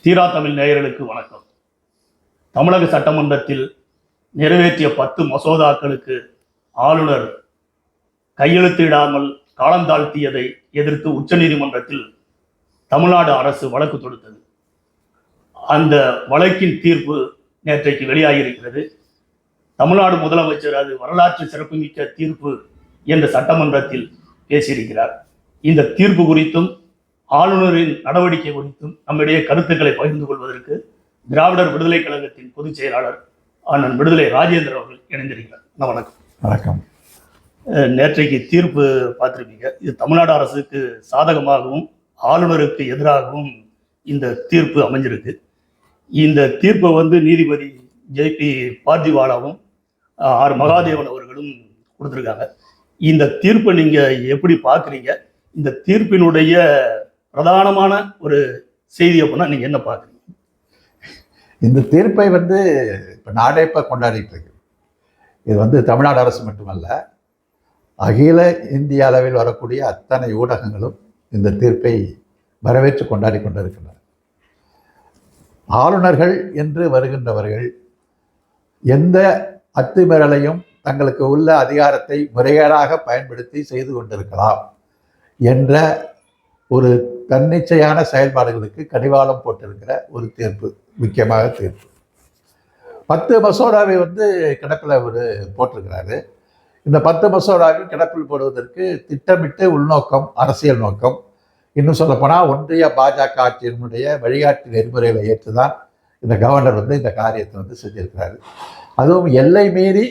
தீரா தமிழ் நேயர்களுக்கு வணக்கம். தமிழக சட்டமன்றத்தில் நிறைவேற்றிய பத்து மசோதாக்களுக்கு ஆளுநர் கையெழுத்திடாமல் காலந்தாழ்த்தியதை எதிர்த்து உச்சநீதிமன்றத்தில் தமிழ்நாடு அரசு வழக்கு தொடுத்தது. அந்த வழக்கின் தீர்ப்பு நேற்றைக்கு வெளியாகியிருக்கிறது. தமிழ்நாடு முதலமைச்சர் அது வரலாற்று சிறப்புமிக்க தீர்ப்பு என்று சட்டமன்றத்தில் பேசியிருக்கிறார். இந்த தீர்ப்பு குறித்தும் ஆளுநரின் நடவடிக்கை குறித்தும் நம்மிடையே கருத்துக்களை பகிர்ந்து கொள்வதற்கு திராவிடர் விடுதலை கழகத்தின் பொதுச் செயலாளர் அண்ணன் விடுதலை ராஜேந்திரன் அவர்கள் இணைந்திருக்கிறார். வணக்கம். வணக்கம். நேற்றைக்கு தீர்ப்பு பார்த்திருப்பீங்க. இது தமிழ்நாடு அரசுக்கு சாதகமாகவும் ஆளுநருக்கு எதிராகவும் இந்த தீர்ப்பு அமைஞ்சிருக்கு. இந்த தீர்ப்பை வந்து நீதிபதி ஜேபி பார்த்திவாலாவும் ஆர். மகாதேவன் அவர்களும் கொடுத்துருக்காங்க. இந்த தீர்ப்பை நீங்க எப்படி பார்க்குறீங்க? இந்த தீர்ப்பினுடைய பிரதானமான ஒரு செய்தி அப்படின்னா நீங்க என்ன பார்க்குறீங்க? இந்த தீர்ப்பை வந்து இப்போ நாடே இப்போ கொண்டாடிட்டு இருக்கு. இது வந்து தமிழ்நாடு அரசு மட்டுமல்ல அகில இந்திய அளவில் வரக்கூடிய அத்தனை ஊடகங்களும் இந்த தீர்ப்பை வரவேற்று கொண்டாடி கொண்டிருக்கின்றன. ஆளுநர்கள் என்று வருகின்றவர்கள் எந்த அத்துமீறலையும் தங்களுக்கு உள்ள அதிகாரத்தை முறைகேடாக பயன்படுத்தி செய்து கொண்டிருக்கலாம் என்ற ஒரு தன்னிச்சையான செயல்பாடுகளுக்கு கடிவாளம் போட்டிருக்கிற ஒரு தீர்ப்பு முக்கியமாக தீர்ப்பு. பத்து மசோதாவை வந்து கிடப்பில் அவர் போட்டிருக்கிறாரு. இந்த பத்து மசோதாவை கிடப்பில் போடுவதற்கு திட்டமிட்டு உள்நோக்கம் அரசியல் நோக்கம் இன்னும் சொல்லப்போனால் ஒன்றிய பாஜக ஆட்சியினுடைய வழிகாட்டு நெறிமுறைகளை ஏற்றுதான் இந்த கவர்னர் வந்து இந்த காரியத்தை வந்து செஞ்சிருக்கிறாரு. அதுவும் எல்லை மீறி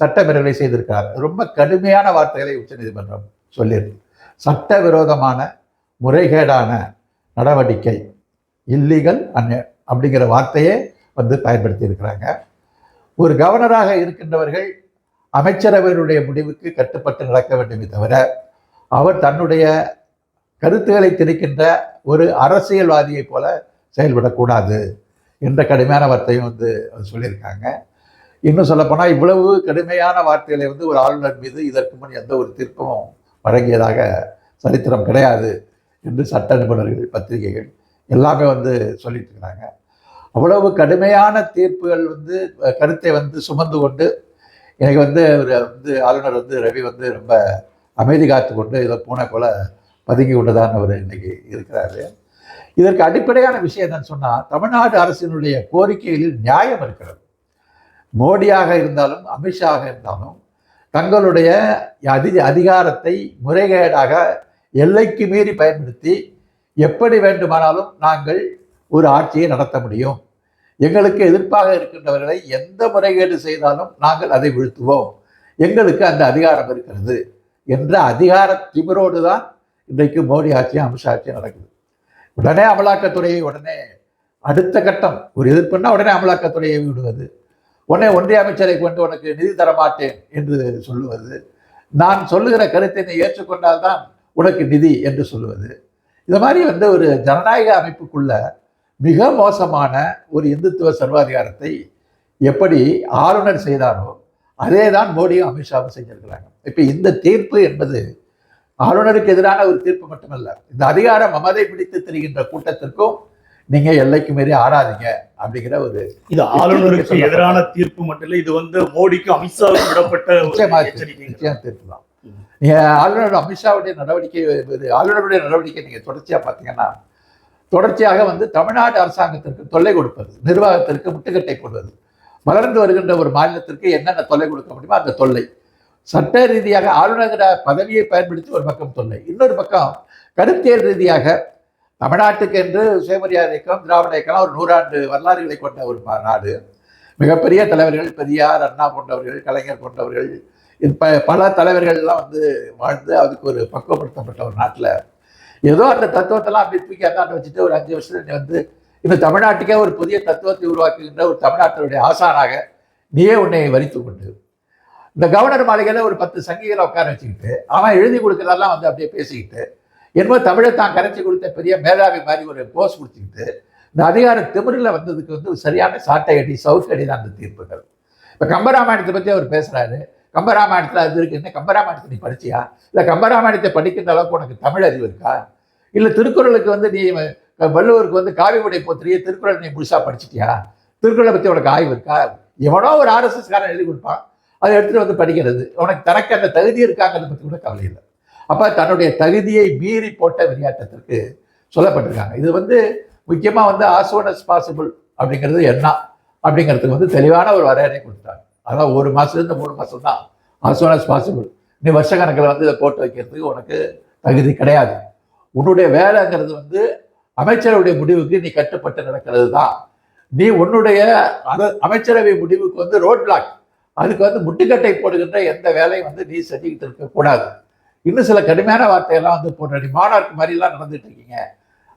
சட்டப்பேரவை செய்திருக்கிறார். ரொம்ப கடுமையான வார்த்தைகளை உச்சநீதிமன்றம் சொல்லியிருக்கு. சட்டவிரோதமான முறைகேடான நடவடிக்கை இல்லீகல் அன் அப்படிங்கிற வார்த்தையே வந்து பயன்படுத்தி இருக்கிறாங்க ஒரு கவர்னராக இருக்கின்றவர்கள் அமைச்சரவையினுடைய முடிவுக்கு கட்டுப்பட்டு நடக்க வேண்டுமே தவிர அவர் தன்னுடைய கருத்துக்களை திணிக்கின்ற ஒரு அரசியல்வாதியைப் போல செயல்படக்கூடாது என்ற கடுமையான வார்த்தையும் வந்து அது சொல்லியிருக்காங்க. இன்னும் சொல்லப்போனால் இவ்வளவு கடுமையான வார்த்தைகளை வந்து ஒரு ஆளுநர் மீது இதற்கு முன் எந்த ஒரு தீர்ப்பும் வழங்கியதாக சரித்திரம் கிடையாது. என்று சட்ட நிபுணர்கள் பத்திரிகைகள் எல்லாமே வந்து சொல்லிட்டு இருக்கிறாங்க. அவ்வளவு கடுமையான தீர்ப்புகள் வந்து கருத்தை வந்து சுமந்து கொண்டு எனக்கு வந்து ஒரு வந்து ஆளுநர் வந்து ரவி வந்து ரொம்ப அமைதி காத்து கொண்டு இதை பூனை போல பதுங்கி கொண்டுதான் அவர் இன்னைக்கு இருக்கிறாரு. இதற்கு அடிப்படையான விஷயம் என்னன்னு சொன்னால் தமிழ்நாடு அரசினுடைய கோரிக்கைகளில் நியாயம் இருக்கிறது. மோடியாக இருந்தாலும் அமித்ஷாக இருந்தாலும் தங்களுடைய அதி அதிகாரத்தை முறைகேடாக எல்லைக்கு மீறி பயன்படுத்தி எப்படி வேண்டுமானாலும் நாங்கள் ஒரு ஆட்சியை நடத்த முடியும். எங்களுக்கு எதிர்ப்பாக இருக்கின்றவர்களை எந்த முறைகேடு செய்தாலும் நாங்கள் அதை வீழ்த்துவோம். எங்களுக்கு அந்த அதிகாரம் இருக்கிறது என்ற அதிகார திமிரோடு தான் இன்றைக்கு மோடி ஆட்சியும் அமித்ஷா ஆட்சியும் நடக்குது. உடனே அமலாக்கத்துறையை உடனே அடுத்த கட்டம் ஒரு எதிர்ப்புன்னா உடனே அமலாக்கத்துறையை விடுவது. உடனே ஒன்றிய அமைச்சரை கொண்டு உனக்கு நிதி தரமாட்டேன் என்று சொல்லுவது. நான் சொல்லுகிற கருத்தை நீ ஏற்றுக்கொண்டால்தான் உனக்கு நிதி என்று சொல்லுவது. இது மாதிரி வந்து ஒரு ஜனநாயக அமைப்புக்குள்ள மிக மோசமான ஒரு இந்துத்துவ சர்வாதிகாரத்தை எப்படி ஆளுநர் செய்தாரோ அதே தான் மோடியும் அமித்ஷாவும் செஞ்சிருக்கிறாங்க. இப்போ இந்த தீர்ப்பு என்பது ஆளுநருக்கு எதிரான ஒரு தீர்ப்பு மட்டுமல்ல இந்த அதிகாரம் மமதை பிடித்து திரிகின்ற கூட்டத்திற்கும் நீங்க எல்லைக்கு மீறி ஆடாதீங்க அப்படிங்கிற ஒரு இது ஆளுநருக்கு எதிரான தீர்ப்பு மட்டும் இல்லை இது வந்து மோடிக்கும் அமித்ஷாவுக்கும் விடப்பட்ட நிச்சயமா தீர்ப்பு தான். ஆளுநர் அமித்ஷாவுடைய நடவடிக்கை ஆளுநருடைய நடவடிக்கை நீங்க தொடர்ச்சியா பார்த்தீங்கன்னா தொடர்ச்சியாக வந்து தமிழ்நாடு அரசாங்கத்திற்கு தொல்லை கொடுப்பது நிர்வாகத்திற்கு முட்டுக்கட்டை போடுவது வளர்ந்து வருகின்ற ஒரு மாநிலத்திற்கு என்னென்ன தொல்லை கொடுக்க முடியுமோ அந்த தொல்லை. சட்ட ரீதியாக ஆளுநர் பதவியை பயன்படுத்தி ஒரு பக்கம் தொல்லை. இன்னொரு பக்கம் கருத்தியல் ரீதியாக தமிழ்நாட்டுக்கு என்று சுயமரியாதை இயக்கம் திராவிட இயக்கம் ஒரு நூறாண்டு வரலாறுகளை கொண்ட ஒரு மா- நாடு. மிகப்பெரிய தலைவர்கள் பெரியார் அண்ணா போன்றவர்கள் கலைஞர் போன்றவர்கள் ப பல தலைவர்கள்லாம் வந்து வாழ்ந்து அதுக்கு ஒரு பக்குவப்படுத்தப்பட்ட ஒரு நாட்டில். ஏதோ அந்த தத்துவத்தெல்லாம் அப்படி தூக்கி அந்தாண்ட வச்சுட்டு ஒரு அஞ்சு வருஷத்துல நீ வந்து இந்த தமிழ்நாட்டுக்கே ஒரு புதிய தத்துவத்தை உருவாக்குகின்ற ஒரு தமிழ்நாட்டினுடைய ஆசானாக நீயே உன்னை வரித்து கொண்டு. இந்த கவர்னர் மாளிகையில் ஒரு பத்து சங்கிகளை உட்கார வச்சுக்கிட்டு அவன் எழுதி கொடுக்கறதெல்லாம் வந்து அப்படியே பேசிக்கிட்டு என்னமோ தமிழை தான் கரைச்சி கொடுத்த பெரிய மேதாவி மாதிரி ஒரு போஸ் கொடுத்துக்கிட்டு இந்த அதிகார திமிரில் வந்ததுக்கு வந்து சரியான சாட்டை அடி சவுக்கடி தான் அந்த தீர்ப்புகள். இப்போ கம்பராமாயணத்தை பற்றி அவர் பேசுகிறாரு கம்பராமாயணத்தில் அது இருக்கு. என்ன கம்பராமாயணத்தை நீ படிச்சியா? இல்லை கம்பராமாயணத்தை படிக்கின்ற அளவுக்கு உனக்கு தமிழ் அறிவு இருக்கா? இல்லை திருக்குறளுக்கு வந்து நீ வள்ளுவருக்கு வந்து காவி உடை போத்திரியே திருக்குறள் நீ முழுசாக படிச்சிட்டியா? திருக்குறளை பற்றி உனக்கு ஆய்வு இருக்கா? எவனோ ஒரு ஆர்எஸ்எஸ்காரன் எழுதி கொடுப்பான். அதை எடுத்துகிட்டு வந்து படிக்கிறது. உனக்கு தனக்கு அந்த தகுதி இருக்காங்கிறத பற்றி கூட கவலை இல்லை. அப்போ தன்னுடைய தகுதியை மீறி போட்ட விளையாட்டத்திற்கு சொல்லப்பட்டிருக்காங்க. இது வந்து முக்கியமாக வந்து ஆசோனஸ் பாசிபிள் அப்படிங்கிறது என்ன? அப்படிங்கிறதுக்கு வந்து தெளிவான ஒரு வரையறை கொடுத்தாங்க. அதான் ஒரு மாதத்துலேருந்து மூணு மாதம் தான் ஆசோனஸ் பாசிபிள் நீ வருஷ கணக்கில் வந்து இதை போட்டு வைக்கிறதுக்கு உனக்கு தகுதி கிடையாது. உன்னுடைய வேலைங்கிறது வந்து அமைச்சரவுடைய முடிவுக்கு நீ கட்டுப்பட்டு நடக்கிறது தான் நீ உன்னுடைய அத- அமைச்சரவை முடிவுக்கு வந்து ரோட் பிளாக் அதுக்கு வந்து முட்டுக்கட்டை போடுகின்ற எந்த வேலையும் வந்து நீ செஞ்சுக்கிட்டு இருக்கக்கூடாது இன்னும் சில கடுமையான வார்த்தையெல்லாம் வந்து போடுற. நீ மாநாட்டு மாதிரிலாம் நடந்துட்டு இருக்கீங்க.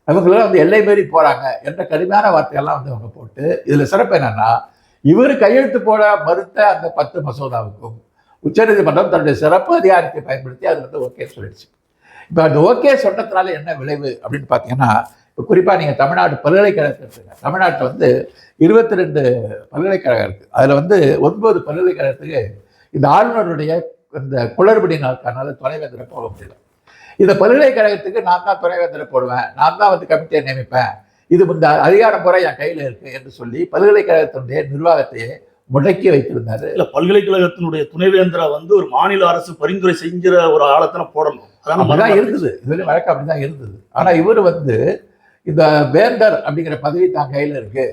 அவங்களாம் வந்து எல்லை மீறி போகிறாங்க என்ற கடுமையான வார்த்தையெல்லாம் வந்து அவங்க போட்டு இதில் சிறப்பு என்னென்னா இவர் கையெழுத்து போட மறுத்த அந்த பத்து மசோதாவுக்கும் உச்சநீதிமன்றம் தன்னுடைய சிறப்பு அதிகாரத்தை பயன்படுத்தி அது வந்து ஓகே சொல்லிடுச்சு. இப்போ அந்த ஓகே சொன்னதுனால என்ன விளைவு அப்படின்னு பார்த்தீங்கன்னா இப்போ குறிப்பாக நீங்கள் தமிழ்நாடு பல்கலைக்கழகத்தை எடுத்துங்க தமிழ்நாட்டில் வந்து இருபத்தி ரெண்டு பல்கலைக்கழகம் இருக்குது அதில் வந்து ஒன்பது பல்கலைக்கழகத்துக்கு இந்த ஆளுநருடைய இந்த குளறுபடி நாட்கானால துணைவேந்தரை போக முடியல. இந்த பல்கலைக்கழகத்துக்கு நான் தான் துணைவேந்தரை போடுவேன். நான் தான் வந்து கமிட்டியை நியமிப்பேன். இது இந்த அதிகாரம் முறை என் கையில் இருக்கு என்று சொல்லி பல்கலைக்கழகத்தினுடைய நிர்வாகத்தையே முடக்கி வைத்திருந்தாரு. இல்ல பல்கலைக்கழகத்தினுடைய துணைவேந்தரா வந்து ஒரு மாநில அரசு பரிந்துரை செஞ்சிற ஒரு ஆளத்தனை போடணும். அதான. இருந்தது. இதுவரை வழக்கு அப்படிதான் இருந்தது. ஆனா இவர் வந்து இந்த வேந்தர் அப்படிங்கிற பதவி தான் கையில இருக்கு.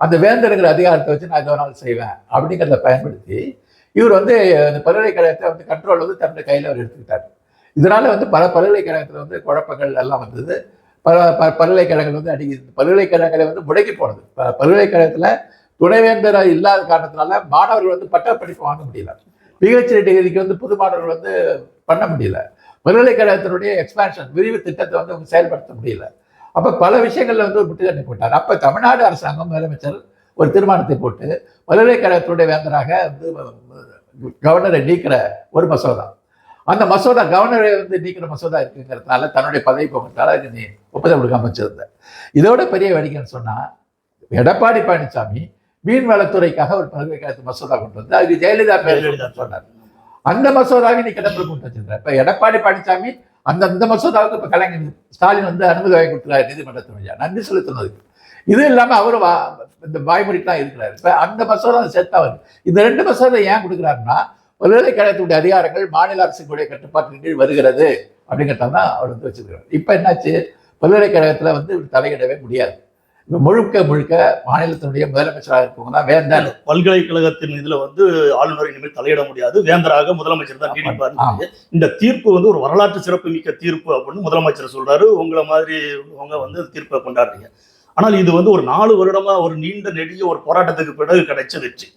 அந்த வேந்தருங்கிற அதிகாரத்தை வச்சு நான் எது வேணாலும் செய்வேன் அப்படிங்கிறத பயன்படுத்தி இவர் வந்து இந்த பல்கலைக்கழகத்தை வந்து கண்ட்ரோல் வந்து தன்னுடைய கையில் அவர் எடுத்துக்கிட்டார். இதனால வந்து பல பல்கலைக்கழகத்தில் வந்து குழப்பங்கள் எல்லாம் வந்தது. பல ப- பல்கலைக்கழகங்கள் வந்து அடி பல்கலைக்கழகங்களை வந்து முடக்கி போனது ப- பல்கலைக்கழகத்தில் துணைவேந்தராக இல்லாத காரணத்தினால மாணவர்கள் வந்து பட்ட படிப்பு வாங்க முடியல. பிஹெச்டி டிகிரிக்கு வந்து புது மாணவர்கள் வந்து பண்ண முடியல. பல்கலைக்கழகத்தினுடைய எக்ஸ்பான்ஷன் விரிவு திட்டத்தை வந்து அவங்க செயல்படுத்த முடியல. அப்போ பல விஷயங்களில் வந்து ஒரு முட்டுக்கட்டை போட்டார். அப்போ தமிழ்நாடு அரசாங்கம் முதலமைச்சர் ஒரு தீர்மானத்தை போட்டு பல்கலைக்கழகத்தினுடைய வேந்தராக வந்து கவர்னரை நீக்கிற ஒரு மசோதா. அந்த மசோதா கவர்னரை வந்து நீக்கிற மசோதா இருக்குங்கிறதுனால தன்னுடைய பதவி போகிறதால அதுக்கு நீ ஒப்புதல் கொடுக்காம வச்சிருந்த. இதோட பெரிய வேடிக்கைன்னு சொன்னா எடப்பாடி பழனிசாமி மீன்வளத்துறைக்காக ஒரு பல்கலைக்கழகத்து மசோதா கொண்டு வந்து அதுக்கு ஜெயலலிதா பேர் சொன்னார். அந்த மசோதாவை நீ கிடப்பில் கொண்டு வச்சிருந்த இப்ப எடப்பாடி பழனிசாமி அந்த அந்த மசோதாவுக்கு இப்ப கலைஞர் ஸ்டாலின் வந்து அனுமதி வாங்கி கொடுத்துருக்காரு நீதிமன்றத்தின் வழியா. நன்றி செலுத்தினதுக்கு. இது இல்லாம அவரு வா- இந்த வாய்மொழிக்கெல்லாம் இருக்கிறாரு. இப்ப அந்த மசோதா சேர்த்தவர். இந்த ரெண்டு மசோதா ஏன் கொடுக்குறாருன்னா பல்கலைக்கழகத்துடைய அதிகாரங்கள் மாநில அரசுடைய கட்டுப்பாட்டின் கீழ் வருகிறது அப்படிங்கிறத தான் அவர் வந்து வச்சிருக்கிறார். இப்ப என்னாச்சு? பல்கலைக்கழகத்துல வந்து தலையிடவே முடியாது. இப்ப முழுக்க முழுக்க மாநிலத்தினுடைய முதலமைச்சராக இருக்கவங்க தான் வேந்தர். பல்கலைக்கழகத்தின் இதுல வந்து ஆளுநர் இனிமேல் தலையிட முடியாது. வேந்தராக முதலமைச்சர் தான் நீடிப்பார். இந்த தீர்ப்பு வந்து ஒரு வரலாற்று சிறப்பு மிக்க தீர்ப்பு அப்படின்னு முதலமைச்சர் சொல்றாரு. உங்களை மாதிரி அவங்க வந்து தீர்ப்பை கொண்டாடுறீங்க. ஆனால் இது வந்து ஒரு நாலு வருடமா ஒரு நீண்ட நெடிய ஒரு போராட்டத்துக்கு பிறகு கிடைச்ச வெற்றி.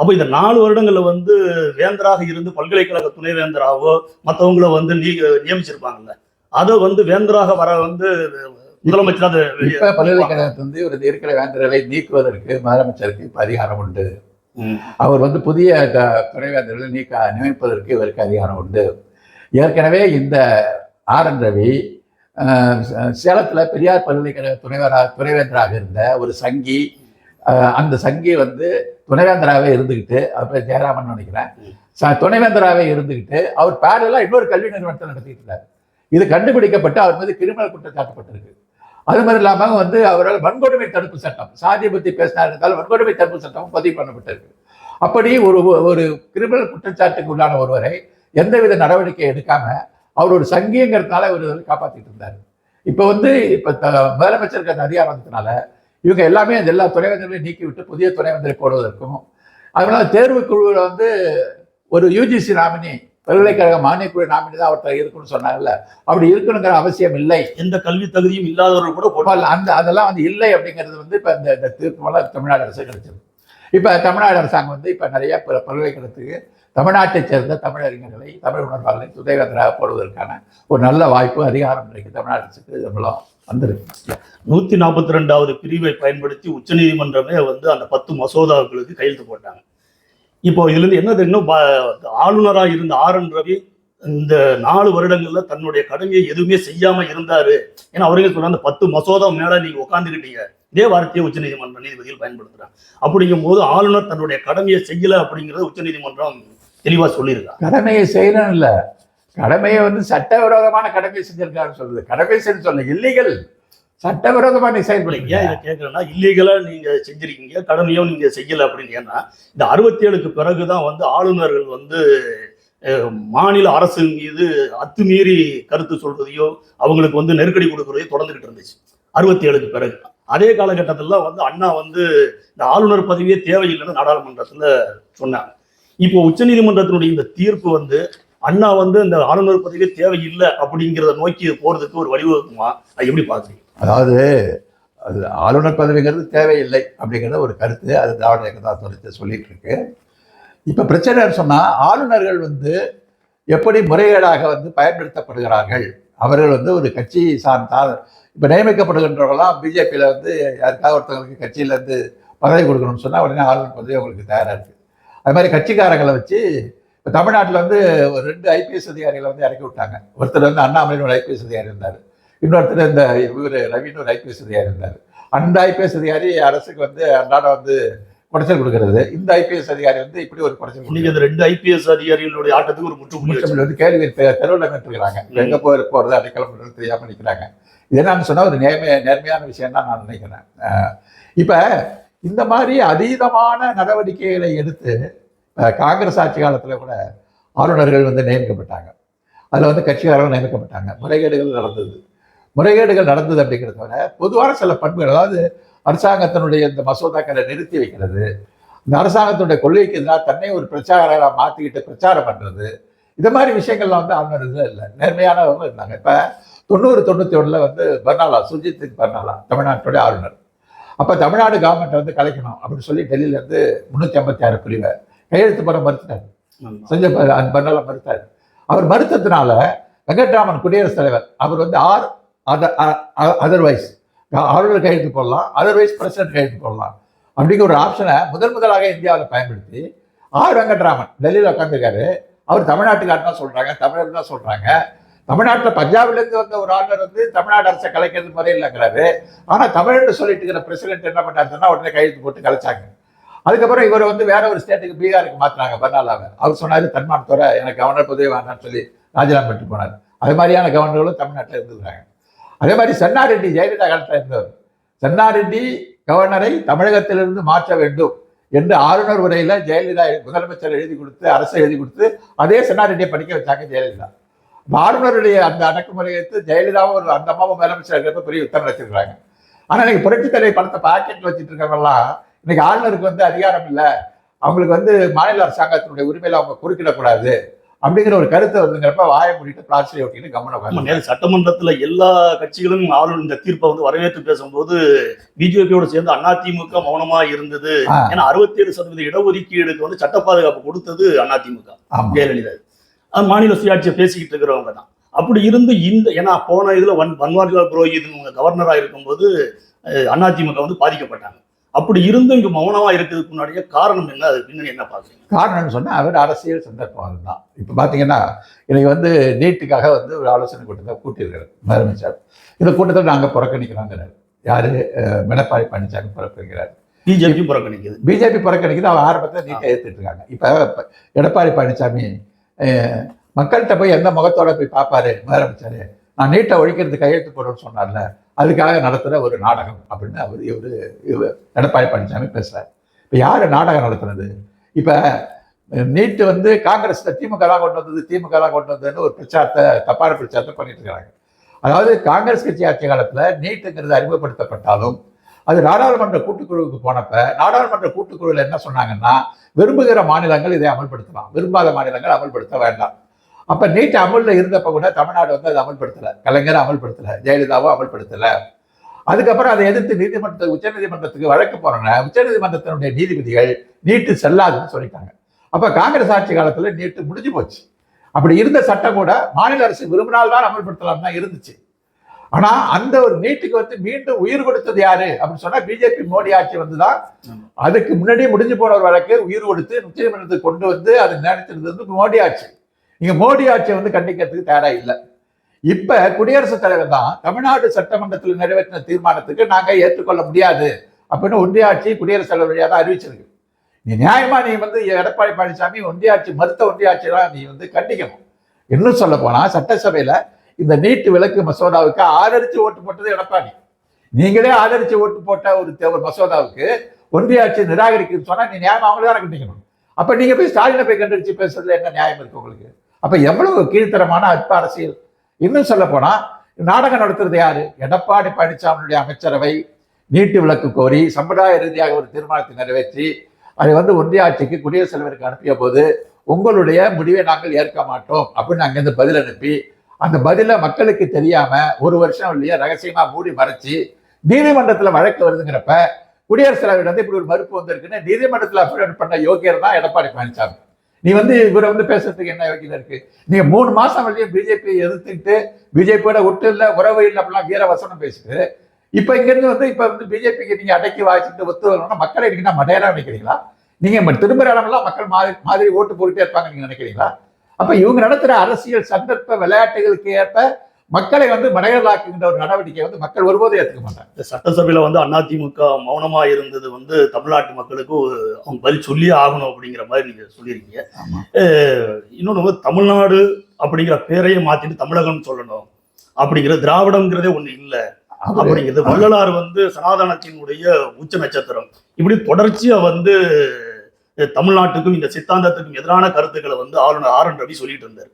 அப்போ இந்த நாலு வருடங்கள்ல வந்து வேந்தராக இருந்து பல்கலைக்கழக துணைவேந்தராகவோ மற்றவங்கள வந்து நீ நியமிச்சிருப்பாங்கல்ல. அதை வந்து வேந்தராக வர வந்து முதலமைச்சர் அதை இப்ப பல்கலைக்கழகத்தில் வந்து ஒரு இருக்கிற வேந்தர்களை நீக்குவதற்கு முதலமைச்சருக்கு இப்ப அதிகாரம் உண்டு. அவர் வந்து புதிய துணைவேந்தர்களை நீக்க நியமிப்பதற்கு இவருக்கு அதிகாரம் உண்டு. ஏற்கனவே இந்த ஆர் என் ரவி சேலத்துல பெரியார் பல்கலைக்கழக துணைவராக துணைவேந்தராக இருந்த ஒரு சங்கி அந்த சங்கி வந்து துணைவேந்தராகவே இருந்துக்கிட்டு அப்புறம் ஜெயராமன் நினைக்கிறேன். ச- துணைவேந்தராகவே இருந்துக்கிட்டு அவர் பேரலாக இன்னொரு கல்வி நிறுவனத்தை நடத்திட்டு இருந்தார் இது கண்டுபிடிக்கப்பட்டு அவர் மீது கிரிமினல் குற்றம் சாட்டப்பட்டிருக்கு. அது மாதிரி இல்லாமல் வந்து அவரால் வன்கொடுமை தடுப்பு சட்டம் சாதி பற்றி பேசினார் இருந்தால் வன்கொடுமை தடுப்பு சட்டமும் பதிவு பண்ணப்பட்டிருக்கு. அப்படி ஒரு ஒரு கிரிமினல் குற்றச்சாட்டுக்கு உள்ளான ஒருவரை எந்தவித நடவடிக்கை எடுக்காம அவர் ஒரு சங்கிங்கிறதுனால அவர் காப்பாற்றிட்டு இருந்தார். இப்போ வந்து இப்போ முதலமைச்சருக்கு அந்த அதிகாரம் வந்ததுனால இவங்க எல்லாமே அந்த எல்லா துணைவேந்தர்களையும் நீக்கிவிட்டு புதிய துணைவேந்தரை போடுவதற்கும் அதனால தேர்வு குழுவில் வந்து ஒரு யூஜிசி நாமினி பல்கலைக்கழக மானியக்குழு நாமினி தான் ஒருத்தர் இருக்குன்னு சொன்னாங்கல்ல. அப்படி இருக்கணுங்கிற அவசியம் இல்லை. எந்த கல்வி தகுதியும் இல்லாதவர்கள் கூட போட்டு அப்ப அந்த அதெல்லாம் வந்து இல்லை அப்படிங்கிறது வந்து இப்போ இந்த இந்த தீர்ப்பு மூலம் தமிழ்நாடு அரசு கிடைச்சது. இப்போ தமிழ்நாடு அரசாங்கம் வந்து இப்போ நிறைய பல்கலைக்கழகத்துக்கு தமிழ்நாட்டைச் சேர்ந்த தமிழறிஞர்களை தமிழ் உணர்வாளர்களை துணைவேந்தராக போடுவதற்கான ஒரு நல்ல வாய்ப்பு அதிகாரம் இன்றைக்கு தமிழ்நாடு அரசுக்கு இது அந்த நூற்றி நூத்தி நாற்பத்தி ரெண்டாவது பிரிவை பயன்படுத்தி உச்சநீதிமன்றமே வந்து அந்த பத்து மசோதாக்களுக்கு கையெழுத்து போட்டாங்க. இப்போ இதுல இருந்து என்ன இன்னும் ஆளுநராக இருந்த ஆர் என் ரவி இந்த நாலு வருடங்கள்ல தன்னுடைய கடமையை எதுவுமே செய்யாம இருந்தாரு. ஏன்னா அவருங்க சொல்ற அந்த பத்து மசோதா மேல நீங்க உட்காந்துக்கிட்டீங்க இதே வார்த்தையை உச்சநீதிமன்ற நீதிபதிகள் பயன்படுத்துறாங்க. அப்படிங்கும் போது ஆளுநர் தன்னுடைய கடமையை செய்யல அப்படிங்கறத உச்சநீதிமன்றம் தெளிவா சொல்லியிருக்காங்க. கடமையை செய்யணும் இல்லை. கடமையை வந்து சட்டவிரோதமான கடமை செஞ்சிருக்காருன்னு சொல்லுது கடமை செஞ்சு சொல்ல இல்லீகல் சட்டவிரோதமாக நீ ஏன் செயல்படுறீங்க இதை கேட்குறேன்னா இல்லீகலாக நீங்கள் செஞ்சுருக்கீங்க கடமையும் நீங்கள் செய்யலை அப்படின்னு ஏன்னா இந்த அறுபத்தி ஏழுக்கு பிறகுதான் வந்து ஆளுநர்கள் வந்து மாநில அரசு மீது அத்துமீறி கருத்து சொல்றதையோ அவங்களுக்கு வந்து நெருக்கடி கொடுக்கறதையோ தொடர்ந்துகிட்டு இருந்துச்சு. அறுபத்தி ஏழுக்கு பிறகு. அதே காலகட்டத்தில் வந்து அண்ணா வந்து இந்த ஆளுநர் பதவியே தேவையில்லைன்னு நாடாளுமன்றத்தில் சொன்னாங்க. இப்போ உச்சநீதிமன்றத்தினுடைய இந்த தீர்ப்பு வந்து அண்ணா வந்து இந்த ஆளுநர் பதவியே தேவையில்லை அப்படிங்கிறத நோக்கி போறதுக்கு ஒரு வழிவகுக்குமா அது எப்படி பார்க்குறீங்க? அதாவது அது ஆளுநர் பதவிங்கிறது தேவையில்லை அப்படிங்கிறத ஒரு கருத்து. அது திராவிட இயக்கத்தை சொல்லிட்டு இருக்கு. இப்போ பிரச்சனைன்னு சொன்னால் ஆளுநர்கள் வந்து எப்படி முறைகேடாக வந்து பயன்படுத்தப்படுகிறார்கள்? அவர்கள் வந்து ஒரு கட்சி சார்ந்தால் இப்போ நியமிக்கப்படுகின்றவங்களாம் பிஜேபியில் வந்து யாருக்காவது ஒருத்தவங்களுக்கு கட்சியிலேருந்து பதவி கொடுக்கணும்னு சொன்னால் உடனே ஆளுநர் பதவி அவங்களுக்கு தயாராக இருக்குது அது மாதிரி கட்சிக்காரங்களை வச்சு இப்போ தமிழ்நாட்டில் வந்து ஒரு ரெண்டு ஐபிஎஸ் அதிகாரிகளை வந்து இறக்கி விட்டாங்க. ஒருத்தர் வந்து அண்ணாமலைன்னு ஒரு ஐபிஎஸ் அதிகாரி இருந்தார். இன்னொருத்தர் இந்த இவர் ரவின்னு ஒரு ஐபிஎஸ் அதிகாரி இருந்தார். அந்த ஐபிஎஸ் அதிகாரி அரசுக்கு வந்து அன்றாட வந்து குடைச்சல் கொடுக்கறது. இந்த ஐபிஎஸ் அதிகாரி வந்து இப்படி ஒரு கொடுக்கறது. அந்த ரெண்டு ஐபிஎஸ் அதிகாரிகளுடைய ஆட்டத்துக்கு ஒரு முற்றுப்புள்ளி வந்து கேள்வி தெருவில் நின்றுக்கிறாங்க எங்க போய் போறது அடைக்கலம் பண்றது தெரியாம நிற்கிறாங்க இது என்னன்னு சொன்னா ஒரு நேர்மைய நேர்மையான விஷயம் தான் நான் நினைக்கிறேன். இப்ப இந்த மாதிரி அதீதமான நடவடிக்கைகளை எடுத்து காங்கிரஸ் ஆட்சி காலத்தில் கூட ஆளுநர்கள் வந்து நியமிக்கப்பட்டாங்க. அதில் வந்து கட்சிக்காரர்கள் நியமிக்கப்பட்டாங்க. முறைகேடுகள் நடந்தது. முறைகேடுகள் நடந்தது அப்படிங்கிறத விட பொதுவான சில பண்புகள் அதாவது அரசாங்கத்தினுடைய இந்த மசோதாக்களை நிறுத்தி வைக்கிறது இந்த அரசாங்கத்தினுடைய கொள்கைக்கு எதிராக தன்னை ஒரு பிரச்சாரராக மாற்றிக்கிட்டு பிரச்சாரம் பண்ணுறது இந்த மாதிரி விஷயங்கள்லாம் வந்து ஆளுநர் இதில் இல்லை. நேர்மையானவங்க இருந்தாங்க. இப்போ தொண்ணூறு தொண்ணூற்றி ஒன்றில் வந்து பர்னாலா சுர்ஜித் சிங் பர்னாலா தமிழ்நாட்டுடைய ஆளுநர். அப்போ தமிழ்நாடு கவர்மெண்ட் வந்து கலைக்கணும் அப்படின்னு சொல்லி டெல்லியிலேருந்து முந்நூற்றி ஐம்பத்தி ஆறு பிரிவை கையெழுத்து போட மறுத்துட்டார். ஆமா. செஞ்ச ப- அந்த பர்னாலா மறுத்தார். அவர் மறுத்ததுனால வெங்கட்ராமன் குடியரசுத் தலைவர் அவர் வந்து ஆர் அதர்வைஸ் ஆளுநர் கையெழுத்து போடலாம் அதர்வைஸ் பிரசிடென்ட் கையெழுத்து போடலாம் அப்படிங்கிற ஒரு ஆப்ஷனை முதல் முதலாக இந்தியாவில் பயன்படுத்தி ஆர் வெங்கட்ராமன் டெல்லியில் உட்காந்துருக்காரு அவர் தமிழ்நாட்டுக்காரன் தான் சொல்றாங்க தமிழர் தான் சொல்றாங்க. தமிழ்நாட்டில் பஞ்சாப்லேருந்து வந்த ஒரு ஆளுநர் வந்து தமிழ்நாடு அரசை கலைக்கிறது முறை இல்லைங்கிறாரு. ஆனால் தமிழ்னு சொல்லிட்டு இருக்கிற பிரசிடென்ட் என்ன பண்ணாருன்னா உடனே கையெழுத்து போட்டு கலைச்சாங்க. அதுக்கப்புறம் இவர் வந்து வேற ஒரு ஸ்டேட்டுக்கு பீகாருக்கு மாத்துறாங்க பர்னாலாவை. அவர் சொன்னார் தன்மானத்தோட எனக்கு கவர்னர் பதவி வேண்டாம்னு சொல்லி ராஜினாமா பண்ணிட்டு போனார். அது மாதிரியான கவர்னர்களும் தமிழ்நாட்டில் இருந்துருக்காங்க அதே மாதிரி சென்னாரெட்டி ஜெயலலிதா காலத்தில் இருந்தவர். சென்னாரெட்டி கவர்னரை தமிழகத்திலிருந்து மாற்ற வேண்டும் என்று ஆளுநர் உரையில் ஜெயலலிதா முதலமைச்சர் எழுதி கொடுத்து அரசு எழுதி கொடுத்து அதே சென்னாரெட்டியை படிக்க வச்சாங்க ஜெயலலிதா. ஆளுநருடைய அந்த அடக்குமுறை எடுத்து ஜெயலலிதாவும் ஒரு அந்த அம்மாவும் முதலமைச்சர் இருக்கிறப்ப பெரிய உத்தரவு வச்சிருக்காங்க ஆனால் இன்னைக்கு புரட்சித் படத்தை பாக்கெட்ல வச்சுட்டு இருக்கவங்கலாம் இன்னைக்கு ஆளுநருக்கு வந்து அதிகாரம் இல்லை. அவங்களுக்கு வந்து மாநில அரசாங்கத்தினுடைய உரிமையில அவங்க குறுக்கிடக்கூடாது அப்படிங்கிற ஒரு கருத்தை வருதுங்கிறப்ப வாயை மூடிட்டு பிளாஸ்டரை ஒட்டிட்டு கவனம் சட்டமன்றத்துல எல்லா கட்சிகளும் ஆளுநர் இந்த தீர்ப்பை வந்து வரவேற்று பேசும்போது பிஜேபியோட சேர்ந்து அதிமுக மௌனமா இருந்தது. ஏன்னா அறுபத்தி ஏழு சதவீத இடஒதுக்கீடுக்கு வந்து சட்ட பாதுகாப்பு கொடுத்தது அதிமுக ஆமா. ஜெயலலிதா. அது மாநில சுயாட்சியை பேசிக்கிட்டு இருக்கிறவங்க தான். அப்படி இருந்து இந்த ஏன்னா போன இதுல வன் பன்வாரிலால் புரோஹித் கவர்னரா இருக்கும்போது அதிமுக வந்து பாதிக்கப்பட்டாங்க. அப்படி இருந்தும் இங்க மௌனமா இருக்கிறதுக்கு முன்னாடியே காரணம் என்ன? அது பின்னணி என்ன பாக்குறீங்க காரணம்னு சொன்னா அவர் அரசியல் சந்தர்ப்பம் தான் இப்போ பார்த்தீங்கன்னா இன்னைக்கு வந்து நீட்டுக்காக வந்து ஒரு ஆலோசனை கூட்டத்தை கூட்டியிருக்காரு முதலமைச்சர் இந்த கூட்டத்தை நாங்கள் புறக்கணிக்கிறோங்கிறார். யாரு எடப்பாடி பழனிசாமி புறக்கணிக்கிறார். பிஜேபி புறக்கணிக்குது. பிஜேபி புறக்கணிக்குது அவங்க ஆரம்பத்தில் நீட்டை ஏற்றுட்டு இருக்காங்க இப்போ எடப்பாடி பழனிசாமி மக்கள்கிட்ட போய் எந்த முகத்தோட போய் பார்ப்பாரு முதலமைச்சர்? நான் நீட்டை ஒழிக்கிறது கையெழுத்து போடுறேன்னு சொன்னார்ல அதுக்காக நடத்துகிற ஒரு நாடகம் அப்படின்னு அவர் இவர் இவர் எடப்பாடி பழனிசாமி பேசுகிறார் இப்போ யார் நாடகம் நடத்துனது இப்போ நீட்டு வந்து காங்கிரஸ் திமுக தான் கொண்டு வந்தது திமுக தான் கொண்டு வந்ததுன்னு ஒரு பிரச்சாரத்தை தப்பான பிரச்சாரத்தை பண்ணிட்டு இருக்கிறாங்க அதாவது காங்கிரஸ் கட்சி ஆட்சி காலத்தில் நீட்டுங்கிறது அறிமுகப்படுத்தப்பட்டாலும் அது நாடாளுமன்ற கூட்டுக்குழுவுக்கு போனப்ப நாடாளுமன்ற கூட்டுக்குழுவில் என்ன சொன்னாங்கன்னா விரும்புகிற மாநிலங்கள் இதை அமல்படுத்தலாம். விரும்பாத மாநிலங்கள் அமல்படுத்த வேண்டாம். அப்ப நீட் அமல்ல இருந்தப்ப கூட தமிழ்நாடு வந்து அதை அமல்படுத்தல. கலைஞர் அமல்படுத்தல ஜெயலலிதாவும் அமல்படுத்தல. அதுக்கப்புறம் அதை எதிர்த்து நீதிமன்ற உச்சநீதிமன்றத்துக்கு வழக்கு போறாங்க உச்சநீதிமன்றத்தினுடைய நீதிபதிகள் நீட்டு செல்லாதுன்னு சொல்லிட்டாங்க. அப்ப காங்கிரஸ் ஆட்சி காலத்துல நீட்டு முடிஞ்சு போச்சு. அப்படி இருந்த சட்டம் கூட மாநில அரசு விரும்பினால்தான் அமல்படுத்தலாம் தான் இருந்துச்சு. ஆனா அந்த ஒரு நீட்டுக்கு வந்து மீண்டும் உயிர் கொடுத்தது யாரு? அப்படின்னு சொன்னா பிஜேபி மோடி ஆட்சி வந்துதான். அதுக்கு முன்னாடி முடிஞ்சு போன ஒரு வழக்கு உயிர் கொடுத்து உச்சநீதிமன்றத்துக்கு கொண்டு வந்து அதை நினைச்சிருந்தது வந்து மோடி ஆட்சி. நீங்க மோடி ஆட்சியை வந்து கண்டிக்கிறதுக்கு தயாரா இல்லை. இப்ப குடியரசுத் தலைவர் தான் தமிழ்நாடு சட்டமன்றத்தில் நிறைவேற்றின தீர்மானத்துக்கு நாங்கள் ஏற்றுக்கொள்ள முடியாது அப்படின்னு ஒன்றிய ஆட்சி குடியரசுத் தலைவர் வழியாக தான் அறிவிச்சிருக்கு. நீ நியாயமா நீ வந்து எடப்பாடி பழனிசாமி ஒன்றிய ஆட்சி மறுத்த ஒன்றிய ஆட்சி தான் நீ வந்து கண்டிக்கணும். இன்னும் சொல்ல போனா சட்டசபையில இந்த நீட்டு விலக்கு மசோதாவுக்கு ஆதரிச்சு ஓட்டு போட்டது எடப்பாடி. நீங்களே ஆதரிச்சு ஓட்டு போட்ட ஒரு ஒரு மசோதாவுக்கு ஒன்றிய ஆட்சி நிராகரிக்குன்னு சொன்னா நீ நியாயம் அவங்களே தானே கண்டிக்கணும். அப்ப நீங்க போய் ஸ்டாலினை போய் கண்டுபிடிச்சு பேசுறதுல என்ன நியாயம் இருக்கு உங்களுக்கு? அப்போ எவ்வளவு கீழ்த்தரமான அற்ப அரசியல்? இன்னும் சொல்ல போனால் நாடகம் நடத்துறது யாரு? எடப்பாடி பழனிசாமியுடைய அமைச்சரவை நீட்டு விலக்கு கோரி சம்பிரதாய ரீதியாக ஒரு தீர்மானத்தை நிறைவேற்றி அதை வந்து ஒன்றிய ஆட்சிக்கு குடியரசுத் தலைவருக்கு அனுப்பிய போது உங்களுடைய முடிவை நாங்கள் ஏற்க மாட்டோம் அப்படின்னு அங்கேருந்து பதில் அனுப்பி அந்த பதிலை மக்களுக்கு தெரியாம ஒரு வருஷம் இல்லையா ரகசியமா மூடி மறைச்சு நீதிமன்றத்தில் வழக்கு வருதுங்கிறப்ப குடியரசுத் தலைவர் வந்து இப்படி ஒரு மறுப்பு வந்திருக்குன்னு நீதிமன்றத்தில் அஃபிடவிட் பண்ண யோகியர் தான் எடப்பாடி பழனிசாமி நீ வந்து இவரை வந்து பேசுறதுக்கு என்ன யோகியம் இருக்கு? நீங்க மூணு மாசம் வரையும் பிஜேபி எதிர்த்துக்கிட்டு பிஜேபியோட ஒட்டு இல்லை உறவு இல்லை அப்படிலாம் வீர வசனம் பேசிட்டு இப்போ இங்க இருந்து வந்து இப்போ வந்து பிஜேபிக்கு நீங்க அடக்கி வாய்ச்சிட்டு ஒத்து வரணும்னா மக்களை நீங்க மடையரா நினைக்கிறீங்களா? நீங்க ம- திரும்புற இடமெல்லாம் மக்கள் மாதிரி மாதிரி ஓட்டு போட்டுட்டே இருப்பாங்க நீங்க நினைக்கிறீங்களா? அப்ப இவங்க நடத்துற அரசியல் சந்தர்ப்ப விளையாட்டுகளுக்கு ஏற்ப மக்களை வந்து மடையர்களாக்குகின்ற ஒரு நடவடிக்கை வந்து மக்கள் ஒருபோதும் ஏற்றுக்க மாட்டாங்க. இந்த சட்டசபையில வந்து அதிமுக மௌனமா இருந்தது வந்து தமிழ்நாட்டு மக்களுக்கு அவங்க பதில் சொல்லியே ஆகணும் அப்படிங்கிற மாதிரி நீங்க சொல்லியிருக்கீங்க. இன்னொன்னு வந்து தமிழ்நாடு அப்படிங்கிற பேரையே மாத்திட்டு தமிழகம் சொல்லணும். அப்படிங்கிற திராவிடம்ங்கிறதே ஒண்ணு இல்ல. அப்படிங்கிறது வள்ளலார் வந்து சனாதனத்தினுடைய உச்ச நட்சத்திரம். இப்படி தொடர்ச்சியா வந்து தமிழ்நாட்டுக்கும் இந்த சித்தாந்தத்துக்கும் எதிரான கருத்துக்களை வந்து ஆளுநர் ஆர் என் ரவி சொல்லிட்டு இருந்தார்.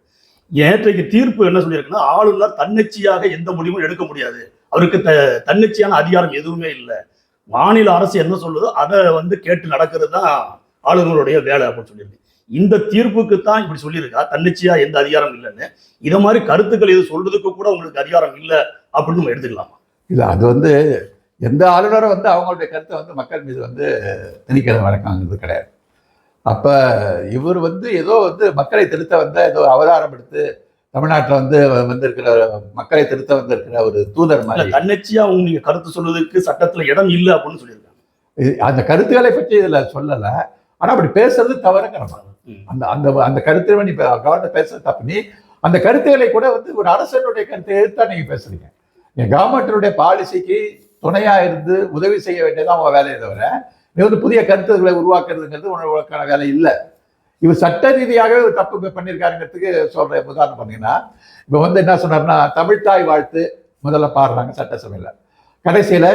நேற்றைக்கு தீர்ப்பு என்ன சொல்லியிருக்குன்னா ஆளுநர் தன்னிச்சையாக எந்த முடிவும் எடுக்க முடியாது. அவருக்கு த தன்னிச்சையான அதிகாரம் எதுவுமே இல்லை. மாநில அரசு என்ன சொல்லுதோ அதை வந்து கேட்டு நடக்கிறது தான் ஆளுநருடைய வேலை அப்படின்னு சொல்லியிருக்கு. இந்த தீர்ப்புக்கு தான் இப்படி சொல்லியிருக்கா தன்னிச்சையா எந்த அதிகாரம் இல்லைன்னு. இதை மாதிரி கருத்துக்கள் இது சொல்றதுக்கு கூட உங்களுக்கு அதிகாரம் இல்லை அப்படின்னு நம்ம எடுத்துக்கலாம்? இல்லை அது வந்து எந்த ஆளுநரும் வந்து அவங்களுடைய கருத்தை வந்து மக்கள் மீது வந்து திணிக்கிற வழக்கங்கிறது கிடையாது. அப்ப இவர் வந்து ஏதோ வந்து மக்களை திருத்த வந்த ஏதோ அவதாரம் எடுத்து தமிழ்நாட்டில் வந்து வந்திருக்கிற மக்களை திருத்த வந்திருக்கிற ஒரு தூதர் மாதிரி. தன்னிச்சையா அவங்க நீங்க கருத்து சொல்றதுக்கு சட்டத்துல இடம் இல்லை அப்படின்னு சொல்லியிருக்காங்க. அந்த கருத்துக்களை பற்றி இதுல சொல்லல. ஆனா அப்படி பேசுறது தவறுங்கிறோம் ம். அந்த அந்த அந்த கருத்தை நீ கவர்னர் பேசுறது தப்பு. நீ அந்த கருத்துக்களை கூட வந்து ஒரு அரசனுடைய கருத்தை எதிர்த்தா நீங்க பேசுறீங்க. என் கவர்மெண்ட்டுடைய பாலிசிக்கு துணையா இருந்து உதவி செய்ய வேண்டியதான் உங்க வேலையை தவிர நீ வந்து புதிய கருத்துக்களை உருவாக்குறதுங்கிறது உனக்கான வேலை இல்லை. இவர் சட்ட ரீதியாகவே ஒரு தப்பு பண்ணியிருக்காருங்கிறதுக்கு சொல்ற உதாரணம் பண்ணீங்கன்னா இப்போ வந்து என்ன சொன்னார்னா தமிழ்தாய் வாழ்த்து முதல்ல பாடுறாங்க சட்டசபையில். கடைசியில்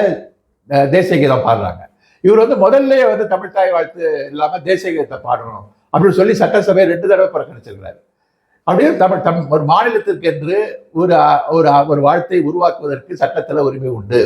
தேசிய கீதம் பாடுறாங்க. இவர் வந்து முதல்லயே வந்து தமிழ்த்தாய் வாழ்த்து இல்லாமல் தேசிய கீதத்தை பாடணும் அப்படின்னு சொல்லி சட்டசபையை ரெண்டு தடவை புறக்கணிச்சிருக்கிறாரு. அப்படியே தமிழ் தம் ஒரு மாநிலத்திற்கு என்று ஒரு ஒரு ஒரு வாழ்த்தை உருவாக்குவதற்கு சட்டத்தில் உரிமை உண்டு.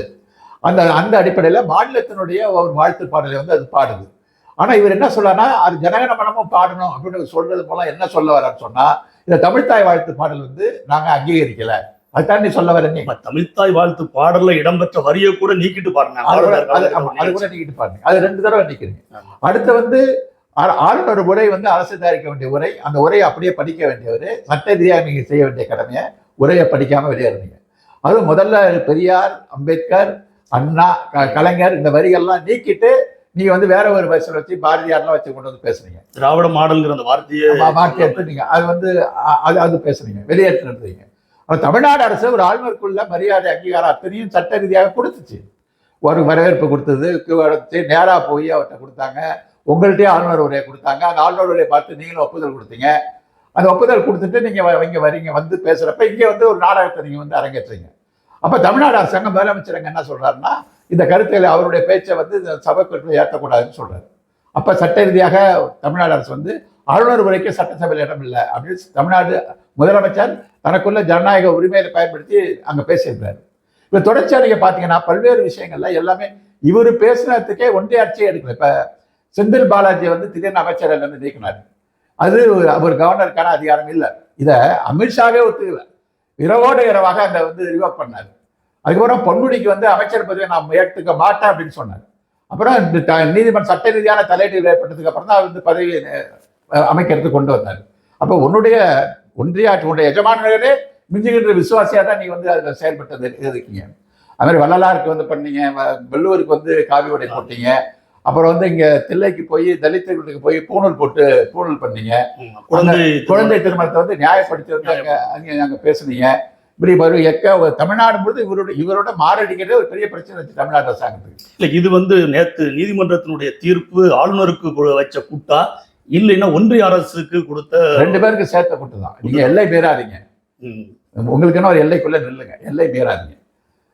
அந்த அந்த அடிப்படையில மாநிலத்தினுடைய ஒரு வாழ்த்து பாடலை வந்து அது பாடுது. ஆனா இவர் என்ன சொல்றாருன்னா அது ஜனகணமனமும் பாடணும் அப்படின்னு சொல்றது போல என்ன சொல்ல வர்றான்னு சொன்னா இந்த தமிழ்த்தாய் வாழ்த்து பாடல் வந்து நாங்க அங்கீகரிக்கல. அதுதான் நீ சொல்ல வர நீ. தமிழ்த்தாய் வாழ்த்து பாடல்ல இடம்பெற்ற வரியை கூட நீக்கிட்டு பாருங்க. அது கூட- நீக்கிட்டு பாருங்க. அது ரெண்டு தடவை நிக்கிறீங்க. அடுத்து வந்து ஆளுநர் உரை வந்து அரசு தயாரிக்க வேண்டிய உரை. அந்த உரையை அப்படியே படிக்க வேண்டியவர் சட்ட ரீதியாக நீங்க செய்ய வேண்டிய கடமையை உரையை படிக்காம வெளியேறுனீங்க. அது முதல்ல பெரியார் அம்பேத்கர் அண்ணா க- கலைஞர் இந்த வரிகள்லாம் நீக்கிட்டு நீங்க வந்து வேற ஒரு வயசுல வச்சு பாரதியார்லாம் வச்சு கொண்டு வந்து பேசுனீங்க. திராவிட மாடல்ங்கிற அந்த வார்த்தையை மாற்றி எடுத்துட்டீங்க. அது வந்து அது அது பேசுனீங்க. வெளியேற்று நடத்துறீங்க அப்ப தமிழ்நாடு அரசு ஒரு ஆளுநருக்குள்ள மரியாதை அங்கீகாரம் அத்தனையும் சட்ட ரீதியாக கொடுத்துச்சு. ஒரு வரவேற்பு கொடுத்தது கொடுத்து நேரா போய் அவர்கிட்ட கொடுத்தாங்க. உங்கள்கிட்டயே ஆளுநர் உரையை கொடுத்தாங்க. அந்த ஆளுநர் உரையை பார்த்து நீங்களும் ஒப்புதல் கொடுத்தீங்க. அந்த ஒப்புதல் கொடுத்துட்டு நீங்க வ- இங்க வரீங்க வந்து பேசுறப்ப இங்க வந்து ஒரு நாடகத்தை நீங்க வந்து அரங்கேற்றீங்க அப்போ தமிழ்நாடு அரசாங்கம் முதலமைச்சர் என்ன சொல்கிறாருன்னா இந்த கருத்துக்களை அவருடைய பேச்சை வந்து இந்த சபைக்குள்ள ஏற்றக்கூடாதுன்னு சொல்கிறார் அப்போ சட்ட ரீதியாக தமிழ்நாடு அரசு வந்து ஆளுநர் உரைக்கு சட்டசபையில் இடம் இல்லை அப்படின்னு தமிழ்நாடு முதலமைச்சர் தனக்குள்ள ஜனநாயக உரிமையை பயன்படுத்தி அங்கே பேசியிருக்கிறார். இப்போ தொடர்ச்சியாக நீங்கள் பார்த்தீங்கன்னா பல்வேறு விஷயங்கள்ல எல்லாமே இவர் பேசுனதுக்கே ஒன்றிய ஆட்சியே எடுக்கல. இப்போ செந்தில் பாலாஜி வந்து திடீர்னு அமைச்சர் இருந்து நீக்கினார். அது அவர் கவர்னருக்கான அதிகாரம் இல்லை. இதை அமித்ஷாவே ஒத்துக்கல. இரவோடு இரவாக அந்த வந்து ரிவோக் பண்ணார். அதுக்கப்புறம் பொன்முடிக்கு வந்து அமைச்சர் பதவியை நான் ஏற்றுக்க மாட்டேன் அப்படின்னு சொன்னார். அப்புறம் இந்த நீதிமன்ற சட்ட ரீதியான தலையீடு ஏற்பட்டதுக்கு அப்புறம் தான் அவர் வந்து பதவியை அஹ், அமைக்கிறதுக்கு கொண்டு வந்தார். அப்போ உன்னுடைய ஒன்றிய ஆட்சி உன்னுடைய எஜமானர்களே மிஞ்சுகின்ற விசுவாசியா தான் நீ வந்து அதில் செயல்பட்டது இருக்கீங்க. அது மாதிரி வள்ளலாருக்கு வந்து பண்ணீங்க வெள்ளூருக்கு வந்து காவி உடை போட்டீங்க. அப்புறம் வந்து இங்க தில்லைக்கு போய் தலித்துகளுக்கு போய் பூணூல் போட்டு பூணூல் பண்ணீங்க. குழந்தை குழந்தை திருமணத்தை வந்து நியாயப்படுத்தி. வந்து அங்க அங்க அங்க பேசுனீங்க. இப்படி வரும். எக்க தமிழ்நாடு முழுது இவரோட இவரோட மாரடிக்கிறதே ஒரு பெரிய பிரச்சனை வச்சு தமிழ்நாடு அரசாங்கத்துக்கு. இல்ல இது வந்து நேத்து நீதிமன்றத்தினுடைய தீர்ப்பு ஆளுநருக்கு வச்ச கூட்டா இல்லைன்னா ஒன்றிய அரசுக்கு கொடுத்த ரெண்டு பேருக்கு சேர்த்த கூட்டு தான். நீங்க எல்லை மீறாதீங்க. உங்களுக்குன்னு ஒரு எல்லைக்குள்ள நில்லுங்க. எல்லை மீறாதீங்க.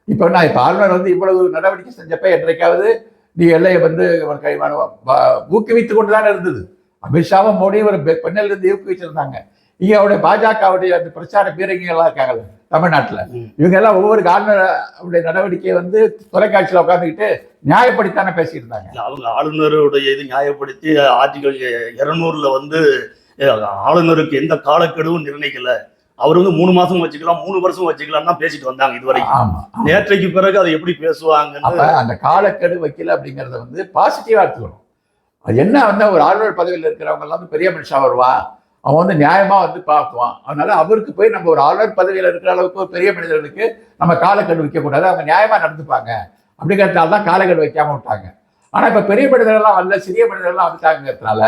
இப்போ நான் இப்போ ஆளுநர் வந்து இவ்வளவு நடவடிக்கை செஞ்சப்ப என்றைக்காவது நீ எல்லையை வந்து ஒரு கை ஊக்குவித்து கொண்டு தானே இருந்தது. அமித்ஷாவும் மோடியும் ஒரு பெ- பெண்ணில் இருந்து ஊக்குவிச்சிருந்தாங்க. இங்க அவருடைய பாஜகவுடைய அந்த பிரச்சார பீரங்கிகள்லாம் இருக்காங்கல்ல. தமிழ்நாட்டுல. இவங்க எல்லாம் ஒவ்வொரு ஆளுநர் அவருடைய நடவடிக்கையை வந்து தொலைக்காட்சியில உட்காந்துக்கிட்டு நியாயப்படுத்தானே பேசிட்டு இருந்தாங்க. அவங்க ஆளுநருடைய இது நியாயப்படுத்தி ஆர்டிகல் இருநூறுல வந்து ஆளுநருக்கு எந்த காலக்கெடுவும் நிர்ணயிக்கல. அவர் வந்து மூணு மாசம் வச்சுக்கலாம் மூணு வருஷம் வச்சுக்கலாம் தான் பேசிட்டு வந்தாங்க இதுவரைக்கும். நேற்றைக்கு பிறகு அதை எப்படி பேசுவாங்கன்னு அப்ப அந்த காலக்கெடு வைக்கல அப்படிங்கறத வந்து பாசிட்டிவா எடுத்துக்கணும். அது என்ன வந்து ஒரு ஆளுநர் பதவியில் இருக்கிறவங்க எல்லாம் பெரிய மனுஷன் வருவான் அவன் வந்து நியாயமாக வந்து பார்க்குவான். அதனால அவருக்கு போய் நம்ம ஒரு ஆளுநர் பதவியில் இருக்கிற அளவுக்கு ஒரு பெரிய மனிதர்களுக்கு நம்ம காலக்கெடு வைக்கக்கூடாது அவங்க நியாயமாக நடந்துப்பாங்க. அப்படிங்கிறதுனால தான் காலக்கெடு வைக்காம விட்டாங்க. ஆனால் இப்போ பெரிய மனிதர்கள்லாம் வரல சிறிய மனிதர்கள்லாம் வந்துட்டாங்கிறதுனால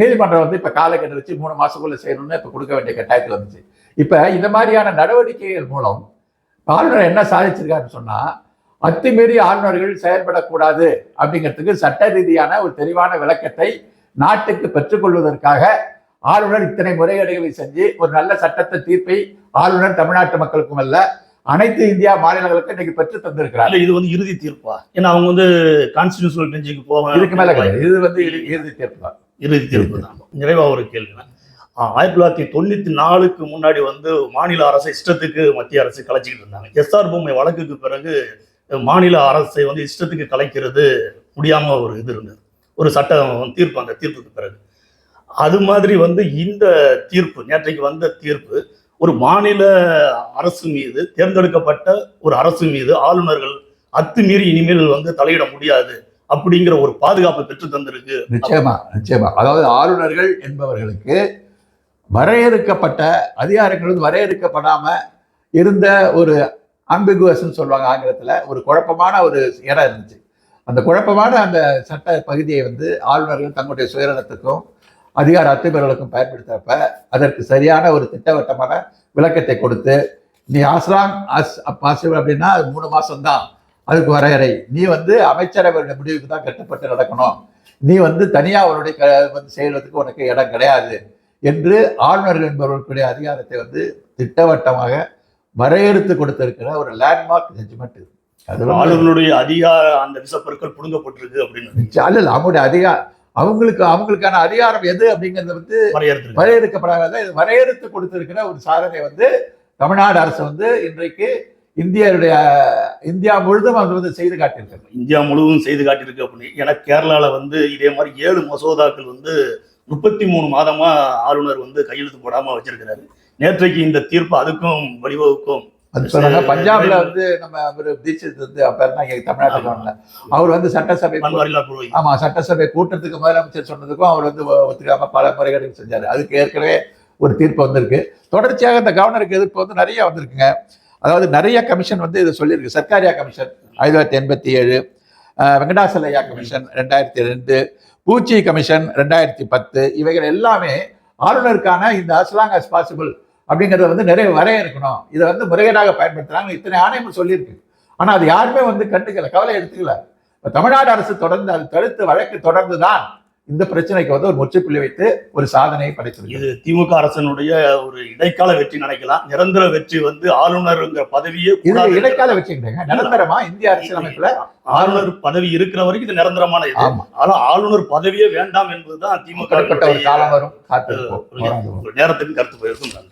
நீதிமன்றம் வந்து இப்போ காலக்கெடு வச்சு மூணு மாதத்துக்குள்ளே செய்யணும்னு இப்போ கொடுக்க வேண்டிய கட்டாயத்தில் வந்துச்சு. இப்போ இந்த மாதிரியான நடவடிக்கைகள் மூலம் ஆளுநர் என்ன சாதிச்சிருக்காருன்னு சொன்னால் அத்துமீறி ஆளுநர்கள் செயல்படக்கூடாது அப்படிங்கிறதுக்கு சட்ட ரீதியான ஒரு தெளிவான விளக்கத்தை நாட்டுக்கு பெற்றுக்கொள்வதற்காக ஆளுநர் இத்தனை முறைகேடுகளை செஞ்சு ஒரு நல்ல சட்டத்தை தீர்ப்பை ஆளுநர் தமிழ்நாட்டு மக்களுக்கும் அல்ல அனைத்து இந்தியா மாநிலங்களுக்கும் இன்னைக்கு பெற்று தந்திருக்கிறார். இது வந்து இறுதி தீர்ப்பா? ஏன்னா அவங்க வந்து கான்ஸ்டிடியூஷனல் பெஞ்சுக்கு போவாங்க இதுக்கு மேல இது வந்து இறு- இறுதி தீர்ப்பு தான். இறுதி தீர்ப்பு தான். நிறைவா ஒரு கேள்வி ஆயிரத்தி தொள்ளாயிரத்தி தொண்ணூத்தி நாலுக்கு முன்னாடி வந்து மாநில அரசை இஷ்டத்துக்கு மத்திய அரசு கலைச்சிக்கிட்டு இருந்தாங்க. எஸ்ஆர் பொம்மை வழக்குக்கு பிறகு மாநில அரசை வந்து இஷ்டத்துக்கு கலைக்கிறது முடியாம ஒரு இது இருந்தது. ஒரு சட்டம் தீர்ப்பு அந்த தீர்ப்புக்கு பிறகு. அது மாதிரி வந்து இந்த தீர்ப்பு நேற்றைக்கு வந்த தீர்ப்பு ஒரு மாநில அரசு மீது தேர்ந்தெடுக்கப்பட்ட ஒரு அரசு மீது ஆளுநர்கள் அத்துமீறி இனிமேல் வந்து தலையிட முடியாது அப்படிங்கிற ஒரு பாதுகாப்பு பெற்று தந்திருக்கு. நிச்சயமா நிச்சயமா. அதாவது ஆளுநர்கள் என்பவர்களுக்கு வரையறுக்கப்பட்ட அதிகாரங்கள் வந்து வரையறுக்கப்படாம இருந்த ஒரு அம்பிகுவஸ்ன்னு சொல்லுவாங்க ஆங்கிலத்தில் ஒரு குழப்பமான ஒரு இடம் இருந்துச்சு. அந்த குழப்பமான அந்த சட்ட பகுதியை வந்து ஆளுநர்கள் தங்களுடைய சுயநலத்துக்கும் அதிகார அத்துமீறலுக்கும் பயன்படுத்துறப்ப அதற்கு சரியான ஒரு திட்டவட்டமான விளக்கத்தை கொடுத்து நீ ஆஸ்லாங் அஸ் பாசிபிள் அப்படின்னா அது மூணு மாசம்தான். அதுக்கு வரையறை நீ வந்து அமைச்சரவையுடைய முடிவுக்கு தான் கட்டுப்பட்டு நடக்கணும். நீ வந்து தனியா அவருடைய க வந்து செய்வதற்கு உனக்கு இடம் கிடையாது என்று ஆளுநர்கள் என்பவர்களுடைய அதிகாரத்தை வந்து திட்டவட்டமாக வரையறுத்து கொடுத்திருக்கிற ஒரு லேண்ட்மார்க் ஜட்ஜ்மெண்ட் இது. அது வந்து ஆளுநருடைய அதிகார அந்த விசப்பொருட்கள் புடுங்கப்பட்டிருக்கு அப்படின்னு. அல்ல அவங்களுடைய அதிகாரம் அவங்களுக்கு அவங்களுக்கான அதிகாரம் எது அப்படிங்கறத வந்து வரையறுக்கப்படாத வரையறுத்து கொடுத்திருக்கிற ஒரு சாதனை வந்து தமிழ்நாடு அரசு வந்து இன்றைக்கு இந்தியருடைய இந்தியா முழுதும் அது வந்து செய்து காட்டியிருக்கிறது. இந்தியா முழுவதும் செய்து காட்டியிருக்கு அப்படின்னு. ஏன்னா கேரளால வந்து இதே மாதிரி ஏழு மசோதாக்கள் வந்து முப்பத்தி மூணு மாதமா ஆளுநர் வந்து கையெழுத்து போடாம வச்சிருக்கிறாரு. நேற்றைக்கு இந்த தீர்ப்பு அதுக்கும் வழிவகுக்கும். அது சரி, பஞ்சாப்ல. வந்து நம்ம ஒரு தீட்சித் வந்து இங்க தமிழ்நாட்டுக்கு வரல. அவர் வந்து சட்டசபை ஆமா சட்டசபை கூட்டத்துக்கு முதலமைச்சர் சொன்னதுக்கும் அவர் வந்து ஒத்துக்காம பல முறைகேடுகள் செஞ்சாரு. அதுக்கு ஏற்கனவே ஒரு தீர்ப்பு வந்திருக்கு. தொடர்ச்சியாக இந்த கவர்னருக்கு எதிர்ப்பு வந்து நிறைய வந்திருக்குங்க. அதாவது நிறைய கமிஷன் வந்து இதை சொல்லியிருக்கு. சர்க்காரியா கமிஷன் ஆயிரத்தி தொள்ளாயிரத்தி எண்பத்தி ஏழு வெங்கடாசலையா கமிஷன் ரெண்டாயிரத்தி ரெண்டு பூச்சி கமிஷன் ரெண்டாயிரத்தி பத்து இவைகள் எல்லாமே ஆளுநருக்கான இந்த அஸ்லாங் as பாசிபிள் அப்படிங்கிறத வந்து நிறைய வரையறுக்கணும் இதை வந்து முறைகேடாக பயன்படுத்துறாங்க. இத்தனை ஆணையம் சொல்லியிருக்கு. ஆனா அது யாருமே வந்து கண்டுக்கல கவலை எடுத்துக்கல. இப்ப தமிழ்நாடு அரசு தொடர்ந்து அது தடுத்து வழக்கு தொடர்ந்து தான் இந்த பிரச்சனைக்கு வந்து ஒரு முற்றுப்புள்ளி வைத்து ஒரு சாதனையை படைத்திருக்கு இது திமுக அரசனுடைய ஒரு இடைக்கால வெற்றி நினைக்கலாம். நிரந்தர வெற்றி வந்து ஆளுநருங்கிற பதவியே இது. இடைக்கால வச்சுக்கிட்டேங்க நிரந்தரமா இந்திய அரசியலமைப்புல ஆளுநர் பதவி இருக்கிற வரைக்கும் இது நிரந்தரமான இது. ஆனா ஆளுநர் பதவியே வேண்டாம் என்பதுதான் திமுக ஒரு காலம் வரும். நேரத்துக்கு கருத்து போயிருக்கும்.